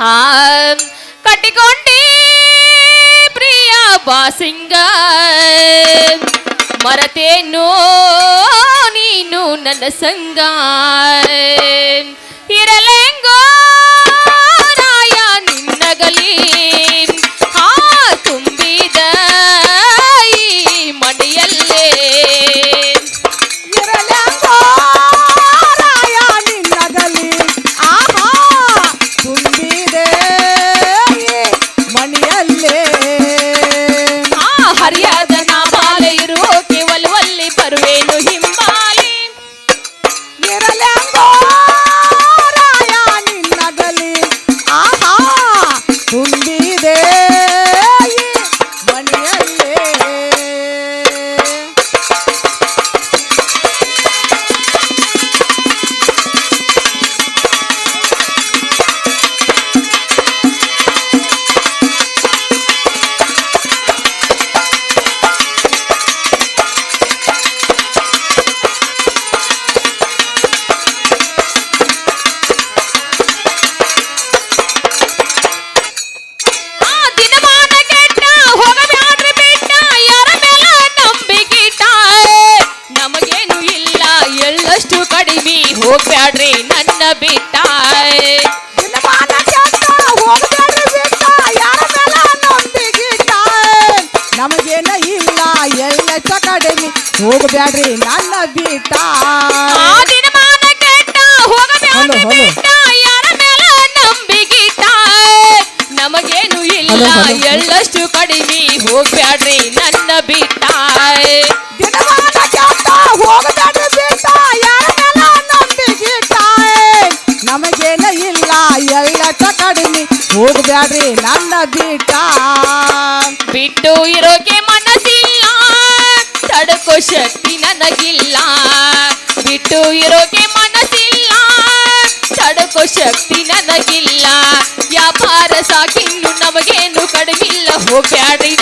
ಆ ಕಟಿಕೊಂಡಿ ಪ್ರಿಯ ಬಾಸಿಂಗ ಮರತೇನು ನೀನು ನನ್ನ ಸಂಗಾನ್ ಇರಲೇಂಗೋ ರಾಯಾ ನಿನ್ನಗಲಿ. ಬಿಟ್ಟ ಬಿಟ್ಟು ಇರೋಕೆ ಮನಸ್ಸಿಲ್ಲ. ತಡಕೋ ಶಕ್ತಿ ನನಗಿಲ್ಲ. ಬಿಟ್ಟು ಇರೋಕೆ ಮನಸ್ಸಿಲ್ಲ. ತಡಕೋ ಶಕ್ತಿ ನನಗಿಲ್ಲ. ವ್ಯಾಪಾರ ಸಾಕಿನ್ನು ನಮಗೇನು ಕಡಿಮಿಲ್ಲ. ಹೋಗ್ಯಾಡ್ರಿ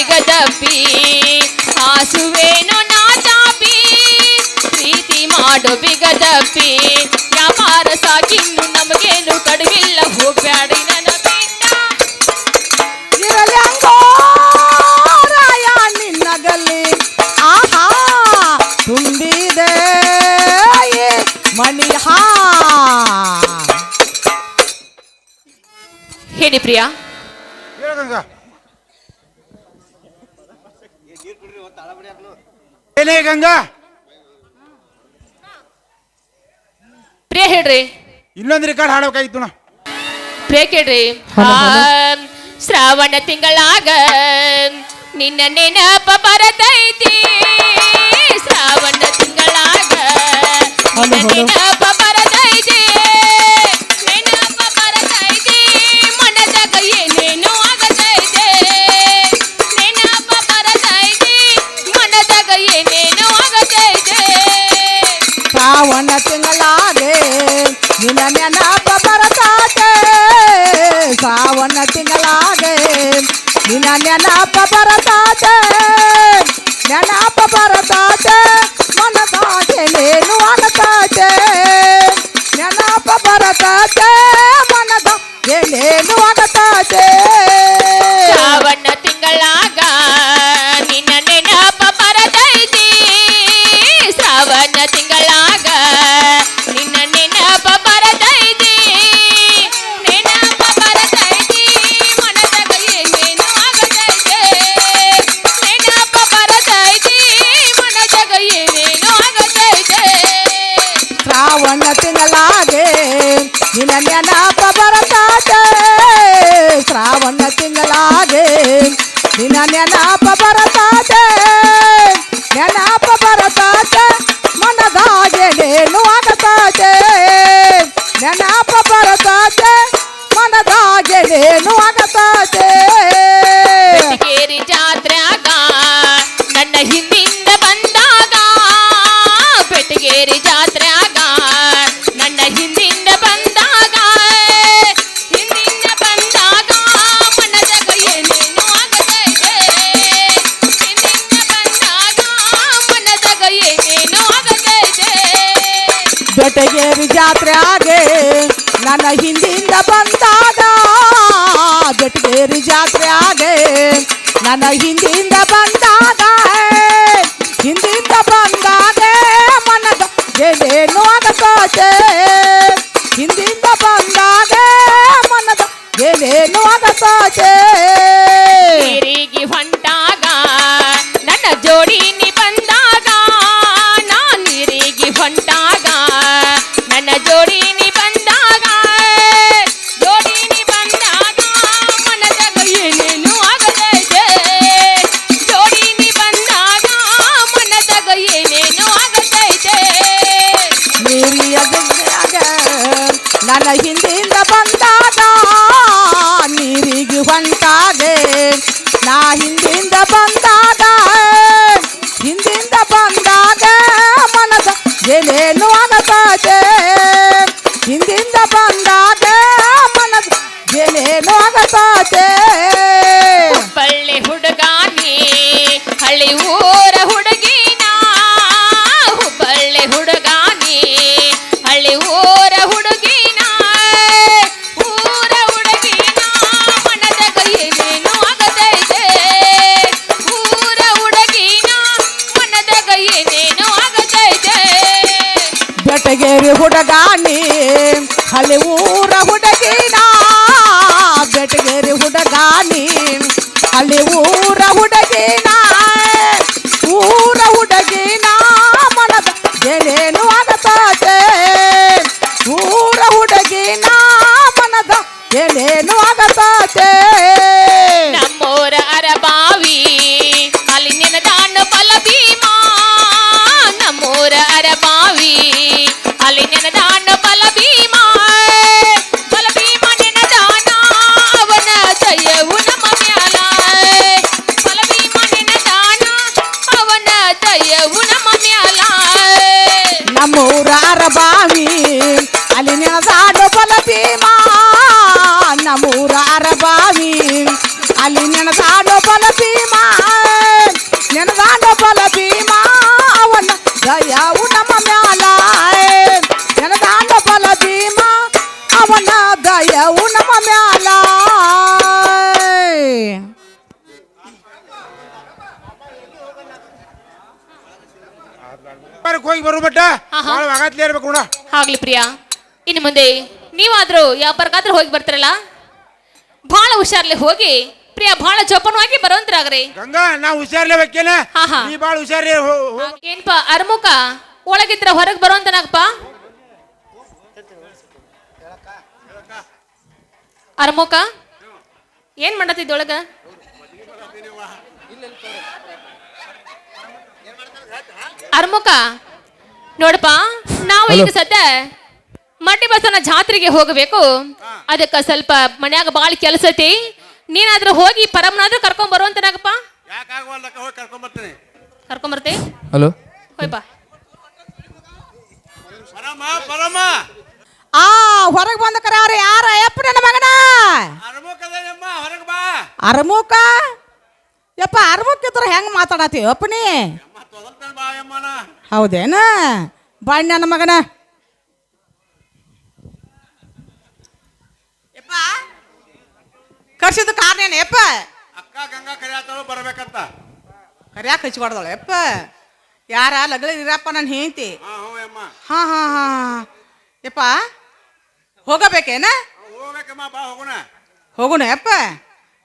ಸಿಗದಪ್ಪಿ ಹಾಸುವೇನು ನಾಚಾಪಿ ಪ್ರೀತಿ ಮಾಡು ಬಿಗದಪ್ಪಿ ವ್ಯಾಪಾರ ಸಾಕಿನ್ನು ನಮಗೇನು ಕಡಿವಿಲ್ಲ ಹೋಗ್ಬ್ಯಾಡಿ ಆಹಾ ಹೇಳಿ ಪ್ರಿಯಾ. ಏನೇ ಗಂಗಾ? ಪ್ರಿಯ ಹೇಳ್ರಿ. ಇನ್ನೊಂದು ರೆಕಾರ್ಡ್ ಹಾಡಬೇಕಾಗಿತ್ತು ನಾ ಪ್ರಿಯ ಕೇಳ್ರಿ. ಶ್ರಾವಣ ತಿಂಗಳಾಗ ನಿನ್ನ ನೆನಪ ಬರತೈತಿ. ಶ್ರಾವಣ ತಿಂಗಳಾಗ ನಿನ್ನ ನೆನಪ ನಿನ್ನ ನೆನಪ ಬರತಾತೆ ಸಾವನ್ನ ತಿಂಗಳಾಗೆ ನಿನ್ನ ನೆನಪ ಬರತಾತೆ Yeah, I ಜಾತ್ರೆಗೆ ನನ್ನ ಹಿಂದಿಂದ ಬಂದಾಗ ಜಾತ್ರೆ ಜಾತ್ರೆಗೆ ನನ್ನ ಹಿಂದಿಂದ ಬಂದಾಗ ಹಿಂದಿಂದ ಬಂದಾಗ ಮನದ ಗೆದೇನು ಅದಕೋತೆ ಹಿಂದಿಂದ ಬಂದಾಗ ಮನದ ಗೆದೇನು ಅದಕೋತೆ ಹೋಗಿ ಬರು ಬಟ್ಟ ಭಾಳ ಆಗತ್ಲೇ ಇರ್ಬೇಕು ನೋಡ ಆಗ್ಲಿ ಪ್ರಿಯಾ ಇನ್ನು ಮುಂದೆ ನೀವಾದ್ರೂ ಯಾವ್ಬರ್ಗಾದ್ರೂ ಹೋಗಿ ಬರ್ತಿರಲ್ಲ ಬಹಳ ಹುಷಾರ್ಲೆ ಹೋಗಿ ಪ್ರಿಯಾ ಬಹಳ ಜೋಪಾನವಾಗಿ ಬರೋಂತ್ರಾಗ್ರಿ ಗಂಗಾ ನಾವು ಹುಷಾರ್ಲೆ ಬೇಕೇನೆ ನೀ ಭಾಳ ಹುಷಾರೇ ಏನ್ಪಾ ಅರ್ಮುಖ ಒಳಗಿದ್ರೆ ಹೊರಗೆ ಬರುವಂತನಾಗಪ್ಪ ಅರ್ಮೋಕ? ಏನ್ ಮಾಡತ್ತಿದ್ದ ಒಳಗ? ಅರ್ಮುಖ ನೋಡಪ್ಪ ನಾವು ಈಗ ಸದ್ಯ ಮಟ್ಟಿ ಬಸವನ ಜಾತ್ರೆಗೆ ಹೋಗಬೇಕು. ಅದಕ್ಕೆ ಸ್ವಲ್ಪ ಮನ್ಯಾಗ ಬಾಳ ಕೆಲಸ ಐತಿ. ನೀನಾದ್ರೂ ಹೋಗಿ ಪರಮನಾದ್ರೂ ಕರ್ಕೊಂಡ್ ಬರುವಂತನಾಗಪ್ಪ ಕರ್ಕೊಂಡ್ ಬರ್ತೀನಿ? ಹಲೋ. ಹೋಯ್ಪಾ ಆ ಹೊರಗೆ ಬಂದ ಕರೆ ಅವ್ರು ಯಾರ? ಯಪ್ಪ ನನ್ನ ಮಗನ? ಅರಮುಖ? ಯಪ್ಪ ಅರ್ಮುಕ್ ಇದ್ರೆ ಹೆಂಗ್ ಮಾತಾಡತಿ ಯಪ್ಪ ನೀ? ಹೌದೇನ? ಬಾಣ್ ನನ್ನ ಮಗನ. ಕರ್ಸಿದ ಕಾರಣ ಯಪ್ಪ? ಅಕ್ಕ ಗಂಗಾ ಕರಿಯಾತಾಳು ಬರ್ಬೇಕಂತ. ಕರಿಯಾಕ ಹಚ್ಕೊಡ್ದಾಳೆ ಯಪ್ಪ. ಯಾರ ಲಗ್ಲ ಇರಪ್ಪ ನನ್ನ ಹೆಂಡತಿ? ಹಾ ಹಾ ಹಾ ಹಾ ಯಪ್ಪ ಹೋಗಬೇಕೇನ? ಹೋಗ್ಬೇಕಮ್ಮ ಬಾ ಹೋಗೋಣ. ಹೋಗುಣ ಯಪ್ಪ.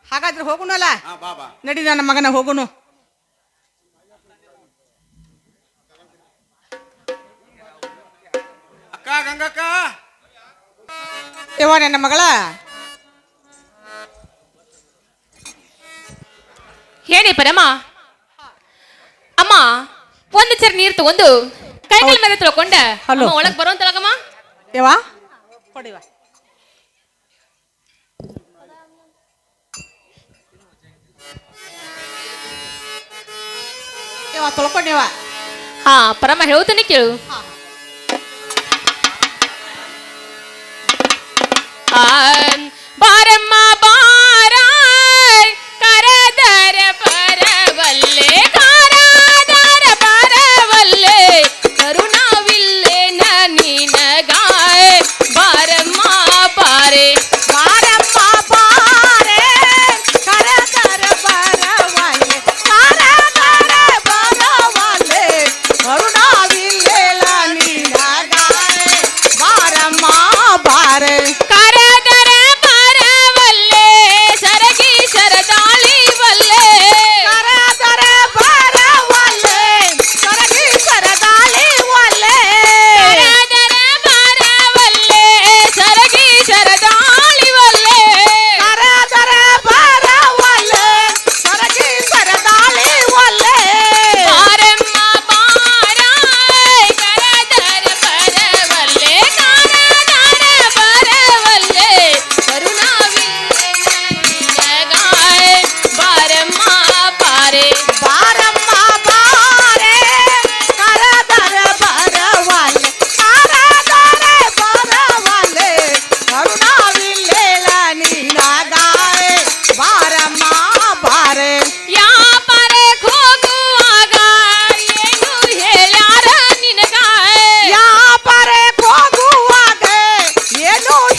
ಹಾಗಾದ್ರೆ ಹೋಗುಣಲ್ಲ? ಹಾ ಬಾ ಬಾ. ನಡಿ ನನ್ನ ಮಗನ ಹೋಗುನು ಅಕ್ಕ ಗಂಗಕ್ಕ. ಯವ್ವ ನನ್ನ ಮಗಳ? ಹೇಳಿ ಪರಮ. ಅಮ್ಮ ಒಂದು ಚರ ನೀರು ತಗೊಂಡು ಕೈಗಳ ಮೇಲೆ ತೊಳ್ಕೊಂಡ. ಹಲೋ. ಒಳಗ್ ಬರುವಂತಳಗಮ್ಮ ಯವ್ವ? ಕೊಡಿವ. ಯವ್ವ ತೊಳ್ಕೊಂಡ್ಯವ ಹಾ ಪರಮ ಹೇಳ್ತಾನೆ ಕೇಳು. ಆ, ಏನು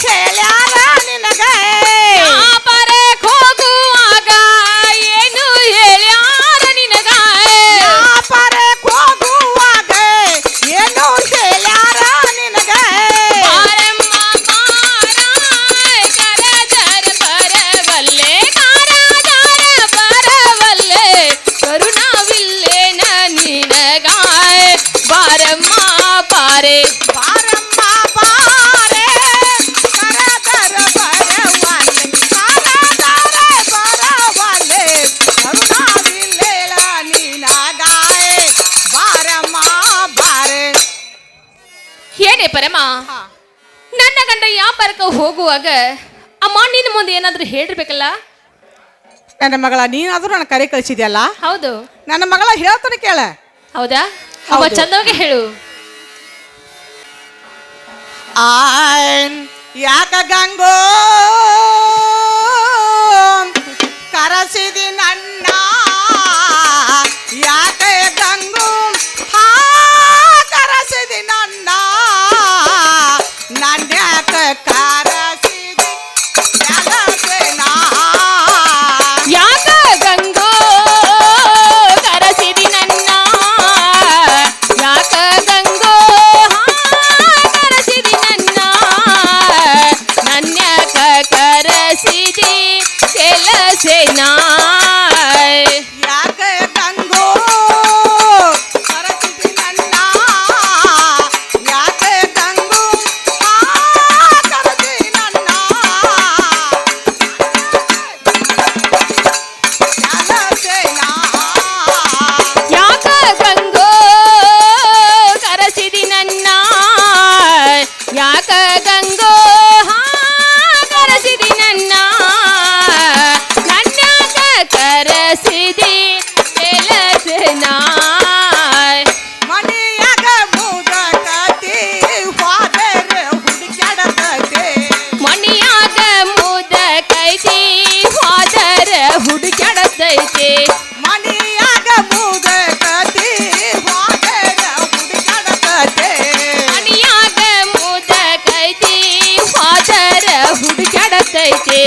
ಏನೇ ಪರಮ ನನ್ನ ಗಂಡ ವ್ಯಾಪಾರಕ್ಕೆ ಹೋಗುವಾಗ ಅಮ್ಮ ನಿನ್ನ ಮುಂದೆ ಏನಾದರೂ ಹೇಳಿರ್ಬೇಕಲ್ಲ? ನನ್ನ ಮಗಳ ನೀನಾದರೂ ನನ್ನ ಕರೆ ಕಳಿಸಿದ್ಯಲ್ಲ? ಹೌದು. ನನ್ನ ಮಗಳ ಹೇಳ್ತಾನೆ ಕೇಳ. ಹೌದಾ? ಅವ. ಚಂದವಾಗಿ ಹೇಳು. ಆಯ್ ಯಾಕ ಗಂಗೋ? ಕರಸಿದಿ ನನ್ನ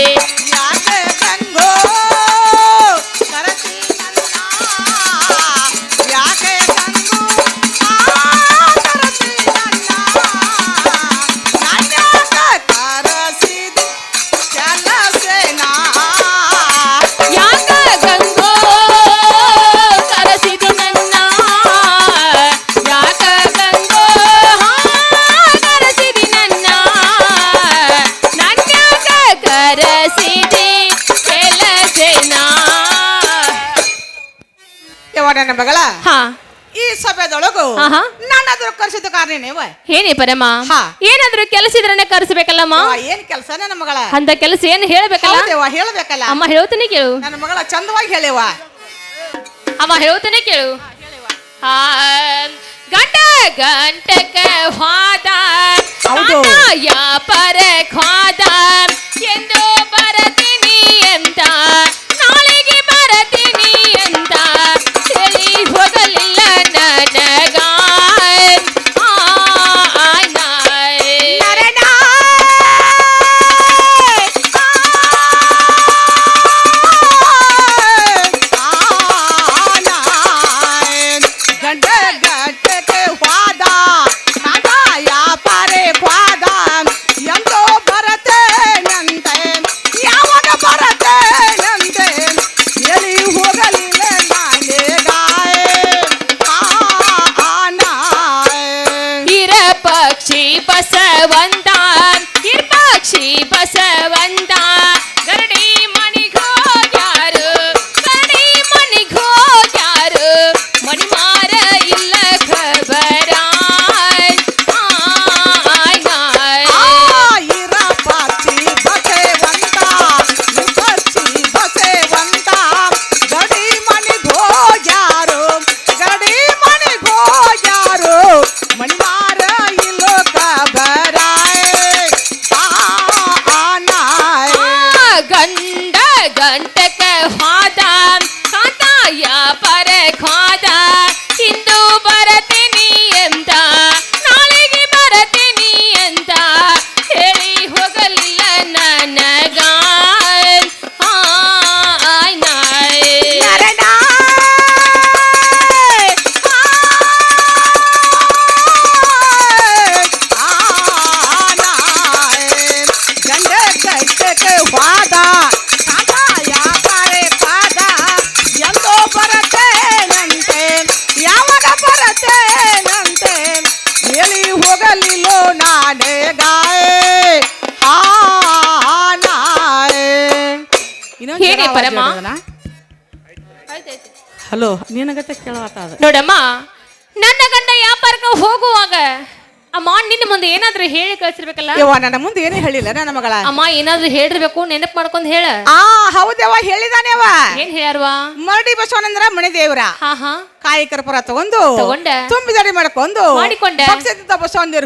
Bye. ಸಭೆದೊಳಗು ನಾನಾದ್ರೂ ಕರ್ಸಿದ ಕಾರಣನೇವ ಏನೇ ಪರಮ. ಹಾ. ಏನಾದ್ರೂ ಕೆಲಸ ಇದ್ರನೆ ಕರೆಸ್ಬೇಕಲ್ಲಮ್ಮ? ಏನ್ ಕೆಲಸ ನನ್ನ ಮಗಳ? ಅಂತ ಕೆಲಸ ಏನು ಹೇಳ್ಬೇಕಲ್ಲ? ಹೇಳ್ಬೇಕಲ್ಲ. ಅಮ್ಮ ಹೇಳ್ತಾನೆ ಕೇಳು. ನನ್ನ ಮಗಳ ಚಂದವಾಗಿ ಹೇಳಿವ ಅಮ್ಮ ಹೇಳ್ತಾನೆ ಕೇಳು. ಗಂಟ ಗಂಟಕ ವಾದ. ಯಾ ಪರ ಖ್ವಾದ. ಎಂದು ಬರತೀನಿ ಅಂತ ಹಲೋ. ನಿನಗತ್ತೆ ಅದು. ನೋಡಮ್ಮ ನನ್ನ ಗಂಡ ವ್ಯಾಪಾರಕ್ಕೆ ಹೋಗುವಾಗ ಅಮ್ಮ ನಿನ್ನ ಮುಂದೆ ಏನಾದ್ರೂ ಹೇಳಿ ಕಳ್ಸಿರ್ಬೇಕಲ್ಲ? ಯವ್ವ ನನ್ನ ಮುಂದೆ ಏನು ಹೇಳಿಲ್ಲ ನನ್ನ ಮಗಳ. ಅಮ್ಮ ಏನಾದ್ರೂ ಹೇಳಿರ್ಬೇಕು ನೆನಪು ಮಾಡ್ಕೊಂಡ್ ಹೇಳ. ಆ ಹೌದವ್ವ ಅವ ಏನ್ ಹೇಳ್ಯಾರವಾ? ಮರಡಿ ಬಸವನಂದ್ರ ಮಣಿದೇವ್ರ. ಹಾ ಹಾ. ಕಾಯಿಕರ ಕರ್ಪೂರ ತಗೊಂಡು ತಗೊಂಡೆ. ತುಂಬಿದಡಿ ಮಾಡ್ಕೊಂಡು ಮಾಡಿಕೊಂಡೆ. ಪಕ್ಷದಿಂದ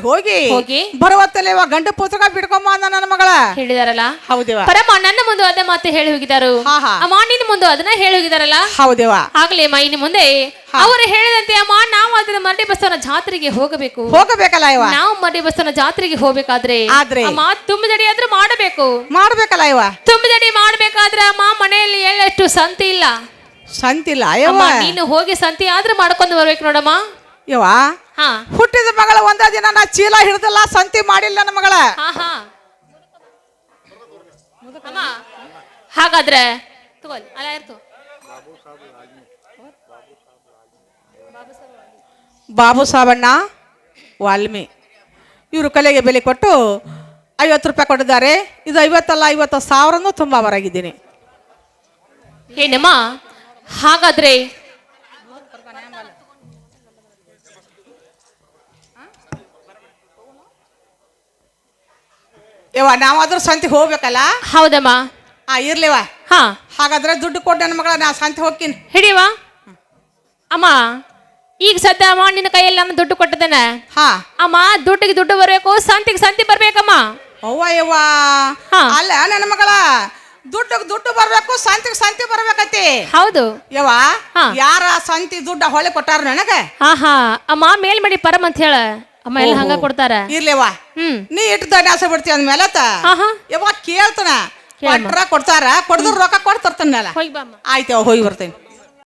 ಹೋಗಿ ಹೋಗಿ. ಬರುವತ್ತಲ್ಲೇ ಇವ ಗಂಡ ಪುಸ್ತಕ ಬಿಡ್ಕೊಂಬ ಅಂದ ನನ್ನ ಮಗಳ. ಹೇಳಿದಾರಲ್ಲ? ಹೌದೇವ. ಪರಮ ನನ್ನ ಮುಂದೆ ಅದೇ ಮಾತು ಹೇಳಿ ಹೋಗಿದಾರು. ಹಾ, ಹಾ. ಅಮ್ಮ ನಿನ್ನ ಮುಂದೆ ಅದನ್ನ ಹೇಳಿ ಹೋಗಿದಾರಲ್ಲ? ಹೌದೇವ. ಆಗ್ಲಿ ಅಮ್ಮ ಇನ್ನು ಮುಂದೆ. ಅವರು ಹೇಳಿದಂತೆ ಅಮ್ಮ ನಾವು ಅದನ್ನ ಮರಡಿ ಬಸವನ ಜಾತ್ರೆಗೆ ಹೋಗಬೇಕು. ಹೋಗಬೇಕಲ್ಲ ಇವ? ನಾವು ಮರಡಿ ಬಸವನ ಜಾತ್ರೆಗೆ ಹೋಗ್ಬೇಕಾದ್ರೆ ಆದ್ರೆ? ಅಮ್ಮ ತುಂಬಿದಡಿ ಆದ್ರೂ ಮಾಡಬೇಕು. ಮಾಡ್ಬೇಕಲ್ಲ ಇವ? ತುಂಬಿದಡಿ ಮಾಡ್ಬೇಕಾದ್ರೆ ಅಮ್ಮ ಮನೆಯಲ್ಲಿ ಎಳ್ಳಷ್ಟು ಸಂತಿ ಇಲ್ಲ. ಸಂತಿಲ್ಲ. ಅಮ್ಮ ಯವ್ವ ನೀನು ಹೋಗಿ ಸಂತಿ ಆದ್ರೆ ಮಾಡ್ಕೊಂಡು ಬರ್ಬೇಕು ನೋಡಮ್ಮ. ಯವ್ವ ಹಾ. ಹುಟ್ಟಿದ ಮಗಳ ಒಂದ ದಿನ ನಾ ಚೀಲ ಹಿಡ್ದಲ್ಲ ಸಂತಿ ಮಾಡಿಲ್ಲ ನನ್ನ ಮಗಳ. ಹಾ ಹಾ. ಅಮ್ಮ ಹಾಗಾದ್ರೆ ತಗೋಲ್ ಅಲ್ಲ ಇರ್ತು. ಬಾಬು ಸಾಬಣ್ಣ ವಾಲ್ಮಿ ಇವರು ಕಲೆಗೆ ಬೆಲೆ ಕೊಟ್ಟು ಐವತ್ತು ರೂಪಾಯಿ ಕೊಟ್ಟಿದ್ದಾರೆ. ಇದು ಐವತ್ತಲ್ಲ ಐವತ್ತು ಸಾವಿರನೂ ತುಂಬ ಹೊರಗಿದ್ದೀನಿ ಏನಮ್ಮ? ಹಾಗಾದ್ರೆ ಯವ್ವ ನಾವಾದ್ರೂ ಸಂತಿ ಹೋಗ್ಬೇಕಲ್ಲ? ಹೌದಮ್ಮ. ಆ ಇರ್ಲಿವ? ಹಾ. ಹಾಗಾದ್ರೆ ದುಡ್ಡು ಕೊಟ್ಟು ನನ್ನ ಮಗಳ ನಾ ಸಂತಿ ಹೋಗ್ತೀನಿ. ಹಿಡಿಯವ ಅಮ್ಮ ಈಗ ಸದ್ಯ ಅಮ್ಮ ನಿನ್ನ ಕೈಯಲ್ಲಿ ನಾನು ದುಡ್ಡು ಕೊಟ್ಟಿದ್ದೇನೆ. ಹಾ. ಅಮ್ಮ ದುಡ್ಡಿಗೆ ದುಡ್ಡು ಬರಬೇಕು ಸಂತಿಗೆ ಸಂತಿ ಬರ್ಬೇಕಮ್ಮ. ಅವ್ವ ಯವ್ವ. ಹಾ. ಅಲ್ಲ ನನ್ನ ಮಗಳ ದುಡ್ಡು ದುಡ್ಡು ಬರ್ಬೇಕು ಸಂತಿಗೆ ಸಂತಿ ಬರ್ಬೇಕತಿ. ಹೌದು. ಯವ್ವ ಹಾ. ಯಾರ ಸಂತಿ ದುಡ್ಡ ಹೊಳೆ ಕೊಟ್ಟಾರ ನನಗೆ? ಆಹಾ ಅಮ್ಮ ಮೇಲ್ಮಡಿ ಪರಮ್ ಅಂತ ಹೇಳ. ಅಮ್ಮ ಎಲ್ಲ ಹಂಗ ಕೊಡ್ತಾರ. ಇರ್ಲೇವಾ ಹ್ಮ್. ನೀ ಇಟ್ಟು ದಂಡ ಆಸೆ ಬಿಡ್ತೀಯ ಅಂದ್ಮೇಲೆ ಹಾ ಹಾ ಯವ್ವ ಕೇಳ್ತಾನ. ಕೊಟ್ರ ಕೊಡ್ತಾರ ಕೊಡ್ದ್ರ ರೊಕ್ಕ ಕೊಡ್ತಿರ್ತಾನಲ್ಲ ಹೋಗಿ ಬಾ ಅಮ್ಮ ಆಯ್ತವ ಹೋಗಿ ಬರ್ತೇನೆ.